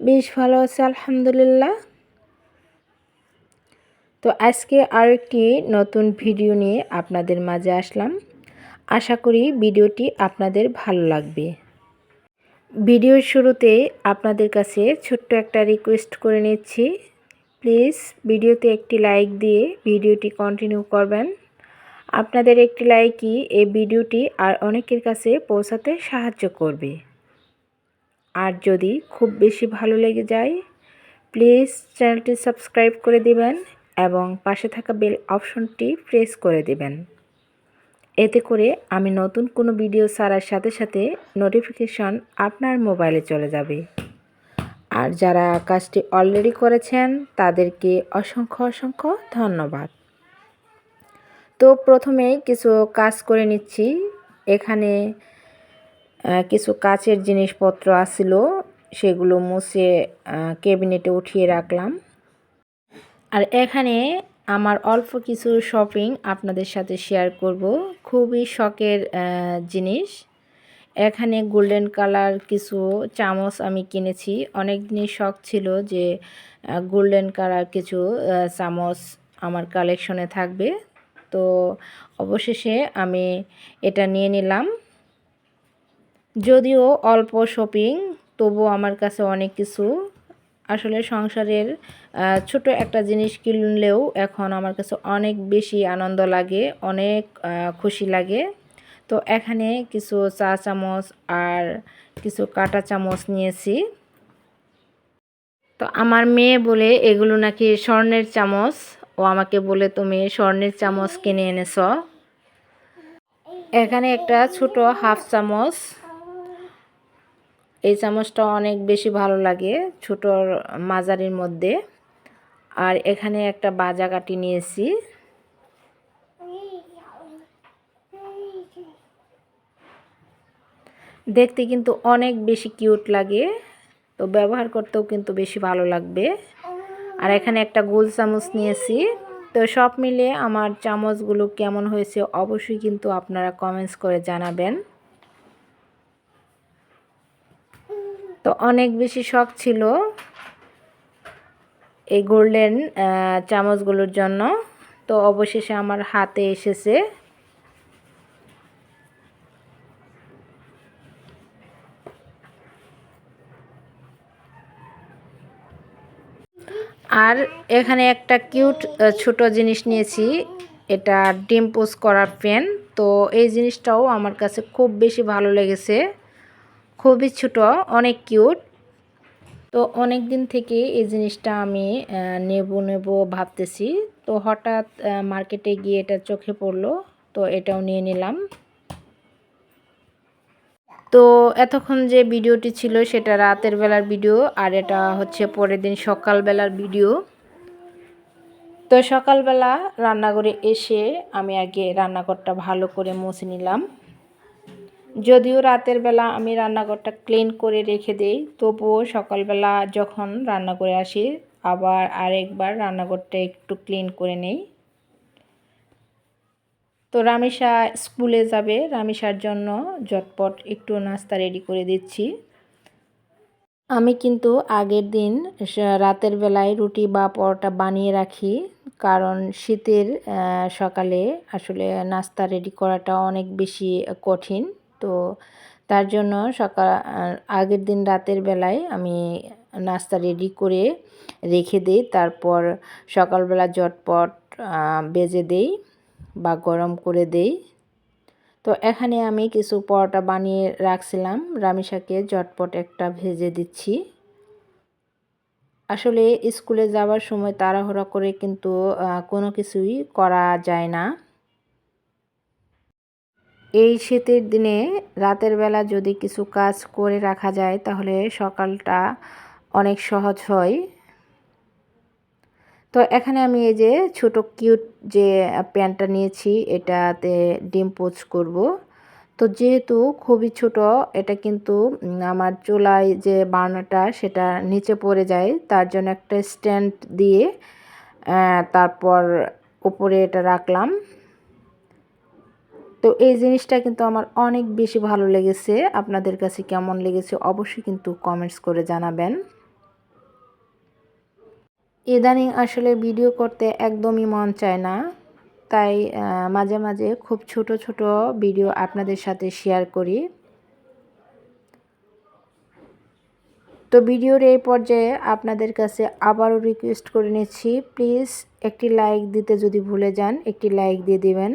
বেশ ভালো আছে, আলহামদুলিল্লাহ। তো আজকে আর একটি নতুন ভিডিও নিয়ে আপনাদের মাঝে আসলাম। আশা করি ভিডিওটি আপনাদের ভালো লাগবে। ভিডিওর শুরুতে আপনাদের কাছে ছোট্ট একটা রিকোয়েস্ট করে নিচ্ছি। প্লিজ ভিডিওতে একটি লাইক দিয়ে ভিডিওটি কন্টিনিউ করবেন। আপনাদের একটি লাইকই এই ভিডিওটি আর অনেকের কাছে পৌঁছাতে সাহায্য করবে। আর যদি খুব বেশি ভালো লেগে যায় প্লিজ চ্যানেলটি সাবস্ক্রাইব করে দিবেন এবং পাশে থাকা বেল অপশনটি প্রেস করে দেবেন। এতে করে আমি নতুন কোনো ভিডিও ছাড়ার সাথে সাথে নোটিফিকেশন আপনার মোবাইলে চলে যাবে। আর যারা কাজটি অলরেডি করেছেন, তাদেরকে অসংখ্য অসংখ্য ধন্যবাদ। তো প্রথমে কিছু কাজ করে নিচ্ছি। এখানে কিছু কাচের জিনিসপত্র আসছিল সেগুলো মুছে ক্যাবিনেটে উঠিয়ে রাখলাম। আর এখানে আমার অল্প কিছু শপিং আপনাদের সাথে শেয়ার করব। খুবই শখের জিনিস। এখানে গোল্ডেন কালার কিছু চামচ আমি কিনেছি। অনেক দিনই শখ ছিল যে গোল্ডেন কালার কিছু চামচ আমার কালেকশনে থাকবে। তো অবশেষে আমি এটা নিয়ে নিলাম। যদিও অল্প শপিং তবু আমার কাছে অনেক কিছু। আসলে সংসারের ছোট একটা জিনিস কিনলেও এখন আমার কাছে অনেক বেশি আনন্দ লাগে, অনেক খুশি লাগে। তো এখানে কিছু চা চামচ আর কিছু কাটা চামচ নিয়েছি। তো আমার মেয়ে বলে, এগুলো নাকি স্বর্ণের চামচ? ও আমাকে বলে, তুমি স্বর্ণের চামচ কিনে এনেছ। এখানে একটা ছোট হাফ চামচ এই চামচটা অনেক বেশি ভালো লাগে ছোটোর মাজারির মধ্যে। আর এখানে একটা বাজা কাটি নিয়েছি। দেখতে কিন্তু অনেক বেশি কিউট লাগে, তো ব্যবহার করতেও কিন্তু বেশি ভালো লাগবে। আর এখানে একটা গোল চামচ নিয়েছি। তো সব মিলে আমার চামচগুলো কেমন হয়েছে অবশ্যই কিন্তু আপনারা কমেন্টস করে জানাবেন। তো অনেক বেশি শখ ছিল এই গোল্ডেন চামচগুলোর জন্য। তো অবশেষে আমার হাতে এসেছে। আর এখানে একটা কিউট ছোট জিনিস নিয়েছি। এটা ডিম্পোজ করার পেন। তো এই জিনিসটাও আমার কাছে খুব বেশি ভালো লেগেছে। খুবই ছোট, অনেক কিউট। তো অনেক দিন থেকে এই জিনিসটা আমি নেব নেব ভাবতেছি। তো হঠাৎ মার্কেটে গিয়ে এটা চোখে পড়ল, তো এটাও নিয়ে নিলাম। তো এতক্ষণ যে ভিডিওটি ছিল, সেটা রাতের বেলার ভিডিও, আর এটা হচ্ছে পরের দিন সকালবেলার ভিডিও। তো সকালবেলা রান্নাঘরে এসে আমি আগে রান্নাঘরটা ভালো করে মুছে নিলাম। যদিও রাতের বেলা আমি রান্নাঘরটা ক্লিন করে রেখে দেই, তবুও সকালবেলা যখন রান্না করে আসি, আবার আরেকবার রান্নাঘরটা একটু ক্লিন করে নেই। তো রামিসা স্কুলে যাবে রামিসার জন্য ঝটপট একটু নাস্তা রেডি করে দিচ্ছি। আমি কিন্তু আগের দিন রাতের বেলায় রুটি বা পরোটা বানিয়ে রাখি, কারণ শীতের সকালে আসলে নাস্তা রেডি করাটা অনেক বেশি কঠিন। তো তার জন্য সকাল, আগের দিন রাতের বেলায় আমি নাস্তা রেডি করে রেখে দিই। তারপর সকালবেলা জটপট বেজে দেই বা গরম করে দেই। তো এখানে আমি কিছু পরোটা বানিয়ে রাখছিলাম। রামিসাকে জটপট একটা ভেজে দিচ্ছি। আসলে স্কুলে যাওয়ার সময় তাড়াহুড়া করে কিন্তু কোনো কিছুই করা যায় না। এই শীতের দিনে রাতের বেলা যদি কিছু কাজ করে রাখা যায়, তাহলে সকালটা অনেক সহজ হয়। তো এখানে আমি এই যে ছোট কিউট যে প্যান্টটা নিয়েছি, এটাতে ডিম পোচ করব। তো যেহেতু খুবই ছোট, এটা কিন্তু আমার চুলায় যে বার্নাটা সেটা নিচে পড়ে যায়, তার জন্য একটা স্ট্যান্ড দিয়ে তারপর উপরে এটা রাখলাম। তো এই জিনিসটা কিন্তু আমার অনেক বেশি ভালো লেগেছে। আপনাদের কাছে কেমন লেগেছে অবশ্যই কিন্তু কমেন্টস করে জানাবেন। ইদানিং আসলে ভিডিও করতে একদমই মন চায় না। তাই মাঝে মাঝে খুব ছোট ছোট ভিডিও আপনাদের সাথে শেয়ার করি। তো ভিডিওর এই পর্যায়ে আপনাদের কাছে আবারও রিকোয়েস্ট করে নিচ্ছি প্লিজ একটি লাইক দিতে যদি ভুলে যান, একটি লাইক দিয়ে দিবেন।